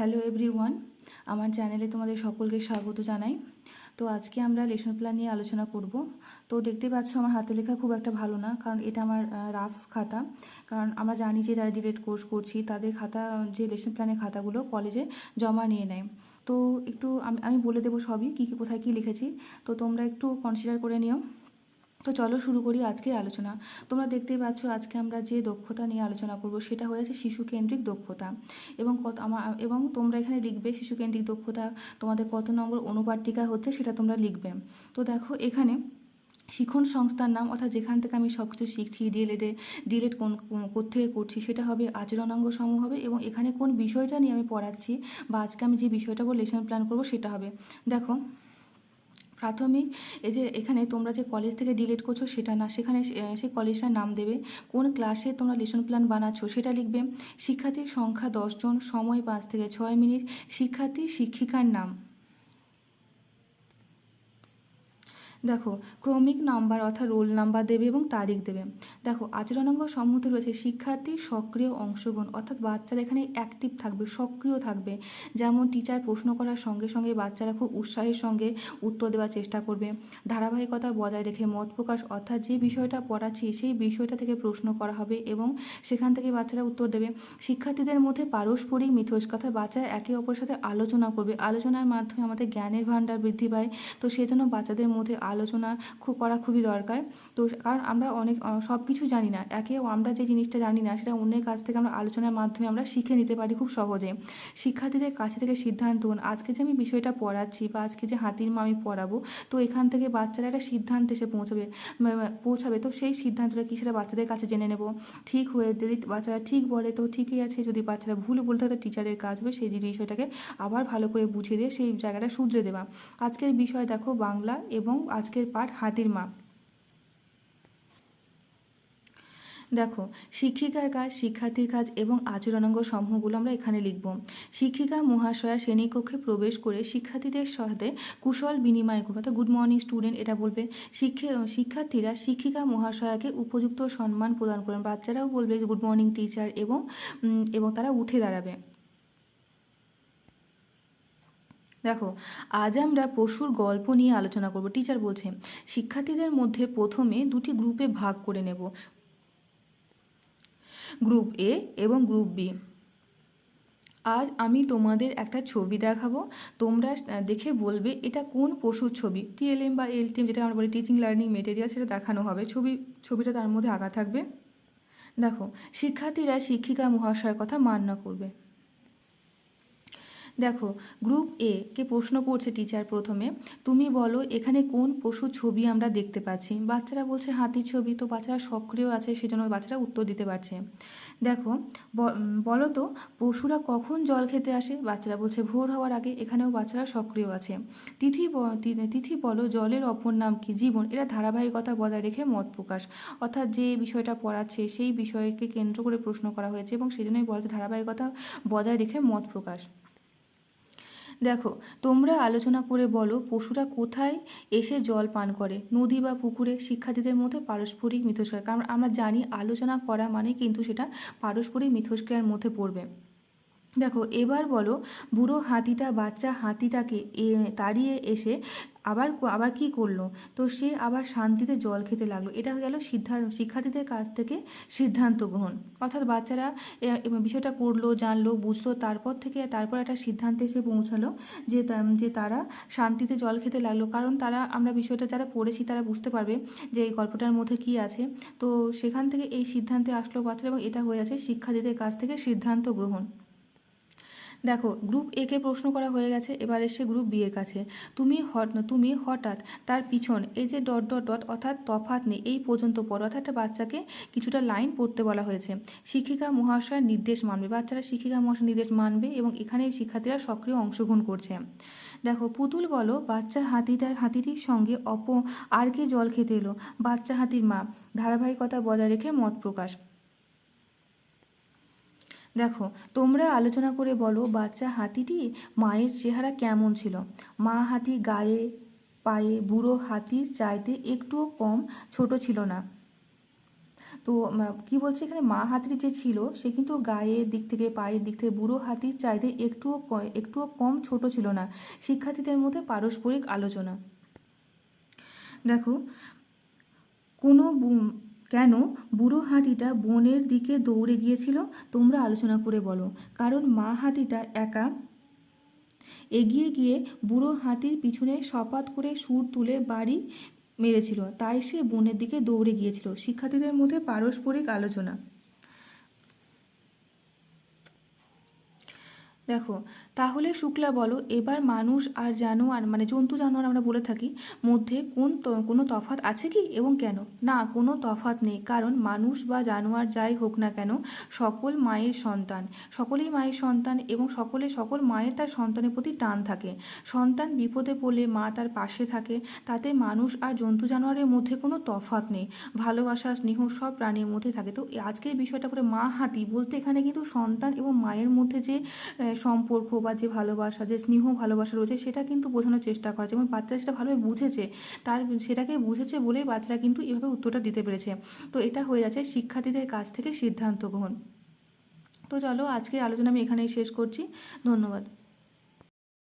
Hello everyone, আমার চ্যানেলে তোমাদের সকলকে স্বাগত জানাই। তো আজকে আমরা লেসন প্ল্যান নিয়ে আলোচনা করব। তো দেখতে পাচ্ছ আমার হাতে লেখা খুব একটা ভালো না, কারণ এটা আমার রাফ খাতা। কারণ আমরা জানি যে যারা ডিলেট কোর্স করছি, তাদের খাতা, যে লেসন প্ল্যানের খাতাগুলো কলেজে জমা নিয়ে নেয়। তো একটু আমি আমি বলে দেবো সবই, কী কী, কোথায় কী লিখেছি। তো তোমরা একটু কনসিডার করে নিও। তো চলো শুরু করি আজকের আলোচনা। তোমরা দেখতেই পাচ্ছ আজকে আমরা যে দক্ষতা নিয়ে আলোচনা করব সেটা হয়েছে শিশু কেন্দ্রিক দক্ষতা। এবং কত আমার এবং তোমরা এখানে লিখবে শিশু কেন্দ্রিক দক্ষতা, তোমাদের কত নম্বর অনুপাটিকা হচ্ছে সেটা তোমরা লিখবে। তো দেখো এখানে শিক্ষণ সংস্থার নাম, অর্থাৎ যেখান থেকে আমি সব কিছু শিখছি ডিএলএডে ডিএলএড কোন কোথেকে করছি সেটা হবে আচরণাঙ্গ সমূহ হবে এবং এখানে কোন বিষয়টা নিয়ে আমি পড়াচ্ছি বা আজকে আমি যে বিষয়টা বলে লেসন প্ল্যান করব সেটা হবে। দেখো প্রাথমিক, এই যে এখানে তোমরা যে কলেজ থেকে ডিলিট করছ সেটা না, সেখানে সেই কলেজটার নাম দেবে। কোন ক্লাসে তোমরা লেসন প্ল্যান বানাচ্ছ সেটা লিখবে। শিক্ষার্থীর সংখ্যা দশজন সময় পাঁচ থেকে ছয় মিনিট। শিক্ষার্থী শিক্ষিকার নাম। দেখো, ক্রমিক নাম্বার অর্থাৎ রোল নাম্বার দেবে এবং তারিখ দেবে। দেখো আচরণাঙ্গ সম্মতি রয়েছে, শিক্ষার্থী সক্রিয় অংশগ্রহণ, অর্থাৎ বাচ্চারা এখানে অ্যাক্টিভ থাকবে, সক্রিয় থাকবে। যেমন টিচার প্রশ্ন করার সঙ্গে সঙ্গে বাচ্চারা খুব উৎসাহের সঙ্গে উত্তর দেওয়ার চেষ্টা করবে। ধারাবাহিকতা বজায় রেখে মত প্রকাশ, অর্থাৎ যে বিষয়টা পড়াচ্ছি, সেই বিষয়টা থেকে প্রশ্ন করা হবে এবং সেখান থেকে বাচ্চারা উত্তর দেবে। শিক্ষার্থীদের মধ্যে পারস্পরিক মিথস্ক, অর্থাৎ বাচ্চারা একে অপরের সাথে আলোচনা করবে। আলোচনার মাধ্যমে আমাদের জ্ঞানের ভাণ্ডার বৃদ্ধি পায়। তো সেজন্য বাচ্চাদের মধ্যে আলোচনা করা খুবই দরকার। তো কারণ আমরা অনেক সব কিছু জানি না। একে আমরা যে জিনিসটা জানি না, সেটা অন্যের কাছ থেকে আমরা আলোচনার মাধ্যমে আমরা শিখে নিতে পারি খুব সহজে। শিক্ষার্থীদের কাছে থেকে সিদ্ধান্ত আজকে যে আমি বিষয়টা পড়াচ্ছি বা আজকে যে হাতির মা আমি পড়াবো, তো এখান থেকে বাচ্চারা একটা সিদ্ধান্ত এসে পৌঁছাবে পৌঁছাবে। তো সেই সিদ্ধান্তটা কি সেটা বাচ্চাদের কাছে জেনে নেব। ঠিক হয়ে যদি বাচ্চারা ঠিক বলে, তো ঠিকই আছে। যদি বাচ্চারা ভুল বলতে থাকে, টিচারের কাজ হবে, সেই বিষয়টাকে আবার ভালো করে বুঝিয়ে দিয়ে সেই জায়গাটা শুধরে দেওয়া। আজকের বিষয় দেখো বাংলা এবং আজকের পাঠ হাতির মা দেখো, শিক্ষিকার কাজ, শিক্ষার্থীর কাজ এবং আচরণাঙ্গ সমূহগুলো আমরা এখানে লিখব। শিক্ষিকা, মহাশয়া, শ্রেণীকক্ষে প্রবেশ করে শিক্ষার্থীদের সাথে কুশল বিনিময় করবে। অর্থাৎ গুড মর্নিং স্টুডেন্ট এটা বলবে। শিক্ষার্থীরা শিক্ষিকা, মহাশয়াকে উপযুক্ত সম্মান প্রদান করেন বাচ্চারাও বলবে গুড মর্নিং টিচার এবং এবং তারা উঠে দাঁড়াবে। দেখো, আজ আমরা পশুর গল্প নিয়ে আলোচনা করব। টিচার বলছে, শিক্ষার্থীদের মধ্যে প্রথমে দুটি গ্রুপে ভাগ করে নেব। গ্রুপ এ এবং গ্রুপ বি আজ আমি তোমাদের একটা ছবি দেখাবো। তোমরা দেখে বলবে এটা কোন পশুর ছবি। টিএলএম বা এলটিএম যেটা আমরা বলি টিচিং লার্নিং মেটেরিয়াল সেটা দেখানো হবে। ছবি, ছবিটা তার মধ্যে আঁকা থাকবে। দেখো, শিক্ষার্থীরা শিক্ষিকা মহাশয়ের কথা মান্য করবে। দেখো গ্রুপ এ কে প্রশ্ন করছে টিচার প্রথমে, তুমি বলো, এখানে কোন পশু ছবি আমরা দেখতে পাচ্ছি? বাচ্চারা বলছে, হাতির ছবি। তো বাচ্চারা সক্রিয় আছে, সেজন্য বাচ্চারা উত্তর দিতে পারছে। দেখো বলো তো, পশুরা কখন জল খেতে আসে? বাচ্চারা বলছে, ভোর হওয়ার আগে। এখানেও বাচ্চারা সক্রিয় আছে। তিথি তিথি বলো, জলের অপর নাম কি? জীবন এরা ধারাবাহিকতা বজায় রেখে মত প্রকাশ। অর্থাৎ যে বিষয়টা পড়াচ্ছে, সেই বিষয়কে কেন্দ্র করে প্রশ্ন করা হয়েছে এবং সেই জন্যই বলছে ধারাবাহিকতা বজায় রেখে মত প্রকাশ। দেখো, তোমরা আলোচনা করে বলো পশুরা কোথায় এসে জল পান করে, নদী বা পুকুরে। শিক্ষার্থীদের মধ্যে পারস্পরিক মিথস্ক্রিয়া কারণ আমরা জানি আলোচনা করা মানে কিন্তু সেটা পারস্পরিক মিথস্ক্রিয়ার মধ্যে পড়বে। দেখো, এবার বলো, বুড়ো হাতিটা, বাচ্চা হাতিটাকে এ, তাড়িয়ে এসে আবার আবার কি করল? তো সে আবার শান্তিতে জল খেতে লাগল। এটা গেল সিদ্ধান্ত শিক্ষার্থীদের কাছ থেকে সিদ্ধান্ত গ্রহণ। অর্থাৎ বাচ্চারা বিষয়টা পড়ল, জানলো, বুঝলো, তারপর থেকে তারপর একটা সিদ্ধান্তে এসে পৌঁছালো যে যে তারা শান্তিতে জল খেতে লাগল। কারণ তারা, আমরা বিষয়টা যারা পড়েছি, তারা বুঝতে পারবে যে এই গল্পটার মধ্যে কি আছে। তো সেখান থেকে এই সিদ্ধান্তে আসলো বাচ্চারা এবং এটা হয়ে আছে শিক্ষার্থীদের কাছ থেকে সিদ্ধান্ত গ্রহণ। দেখো গ্রুপ এ কে প্রশ্ন করা হয়ে গেছে, এবার এসে গ্রুপ বি এর কাছে। তুমি হট, তুমি হঠাৎ তার পিছন, এই যে ডট ডট ডট অর্থাৎ তফাত নেই, এই পর্যন্ত পড়ো। অর্থাৎ একটা বাচ্চাকে কিছুটা লাইন পড়তে বলা হয়েছে। শিক্ষিকা মহাশয়ের নির্দেশ মানবে, বাচ্চারা শিক্ষিকা মহাশয় নির্দেশ মানবে এবং এখানে শিক্ষার্থীরা সক্রিয় অংশগ্রহণ করছে। দেখো, পুতুল বলো বাচ্চা হাতিটার হাতিটির সঙ্গে অপ, আর কে জল খেতে এলো? বাচ্চা হাতির মা। ধারাবাহিকতা বজায় রেখে মত প্রকাশ। দেখো, তোমরা আলোচনা করে বলো, বাচ্চা হাতিটি মায়ের চেহারা কেমন ছিল? মা হাতি গায়ে, পায়ে, বুড়ো হাতির চাইতে একটুও কম ছোট ছিল না। তো কি বলছে এখানে? মা হাতির যে ছিল, সে কিন্তু গায়ের দিক থেকে, পায়ের দিক থেকে বুড়ো হাতির চাইতে একটুও একটুও কম ছোট ছিল না। শিক্ষার্থীদের মধ্যে পারস্পরিক আলোচনা। দেখো, কোনো কেন বুড়ো হাতিটা বনের দিকে দৌড়ে গিয়েছিল? তোমরা আলোচনা করে বলো। কারণ মা হাতিটা একা। এগিয়ে গিয়ে বুড়ো হাতির পিছনে সপাত করে সুর তুলে বাড়ি মেরেছিল। তাই সে বনের দিকে দৌড়ে গিয়েছিল। শিক্ষার্থীদের মধ্যে পারস্পরিক আলোচনা। দেখো, তাহলে শুক্লা বলো, এবার মানুষ আর জানোয়ার মানে জন্তু জানোয়ার আমরা বলে থাকি, মধ্যে কোন কোনো তফাৎ আছে কি এবং কেন? না, কোনো তফাৎ নেই, কারণ মানুষ বা জানোয়ার যাই হোক না কেন, সকল মায়ের সন্তান। সকলেই মায়ের সন্তান এবং সকলে, সকল মায়ের তার সন্তানের প্রতি টান থাকে। সন্তান বিপদে পড়লে মা তার পাশে থাকে, তাতে মানুষ আর জন্তু জানোয়ারের মধ্যে কোনো তফাৎ নেই। ভালোবাসা, স্নেহ সব প্রাণীর মধ্যে থাকে। তো আজকের বিষয়টা করে মা হাতি বলতে এখানে কিন্তু সন্তান এবং মায়ের মধ্যে যে সম্পর্ক বা যে ভালোবাসা, যে স্নেহ ভালোবাসা রয়েছে, সেটা কিন্তু বোঝানোর চেষ্টা করা এবং বাচ্চারা সেটা ভালোভাবে বুঝেছে। তার সেটাকে বুঝেছে বলেই বাচ্চারা কিন্তু এভাবে উত্তরটা দিতে পেরেছে। তো এটা হয়ে যাচ্ছে শিক্ষার্থীদের কাছ থেকে সিদ্ধান্ত গ্রহণ। তো চলো আজকের আলোচনা আমি এখানেই শেষ করছি। ধন্যবাদ।